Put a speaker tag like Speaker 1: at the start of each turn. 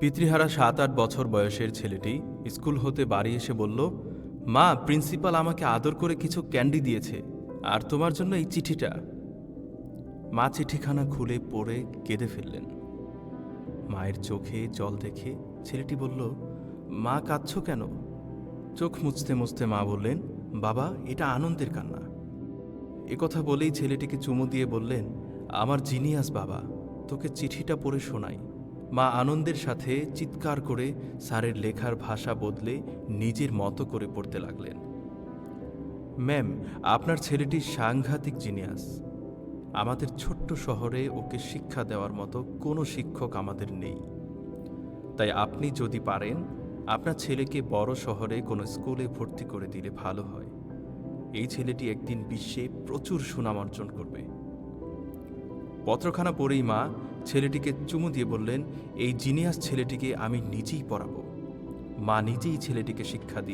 Speaker 1: পিতৃহারা সাত আট বছর বয়সের ছেলেটি স্কুল হতে বাড়ি এসে বলল, মা, প্রিন্সিপাল আমাকে আদর করে কিছু ক্যান্ডি দিয়েছে, আর তোমার জন্য এই চিঠিটা। মা চিঠিখানা খুলে পড়ে কেঁদে ফেললেন। মায়ের চোখে জল দেখে ছেলেটি বলল, মা, কাঁদছ কেন? চোখ মুছতে মুছতে মা বললেন, বাবা, এটা আনন্দের কান্না। কথা বলেই ছেলেটিকে চুমু দিয়ে বললেন, আমার জিনিয়াস বাবা, তোকে চিঠিটা পড়ে শোনাই। মা আনন্দের সাথে চিৎকার করে স্যারের লেখার ভাষা বদলে নিজের মতো করে পড়তে লাগলেন। ম্যাম, আপনার ছেলেটি সাংঘাতিক জিনিয়াস। আমাদের ছোট্ট শহরে ওকে শিক্ষা দেওয়ার মতো কোনো শিক্ষক আমাদের নেই। তাই আপনি যদি পারেন, আপনার ছেলেকে বড় শহরে কোনো স্কুলে ভর্তি করে দিলে ভালো হয়। এই ছেলেটি একদিন বিশ্বে প্রচুর সুনাম অর্জন করবে। পত্রখানা পড়েই মা ছেলেটিকে চুমু দিয়ে বললেন, এই জিনিয়াস ছেলেটিকে আমি নিজেই পড়াবো। মা নিজেই ছেলেটিকে শিক্ষা দিয়ে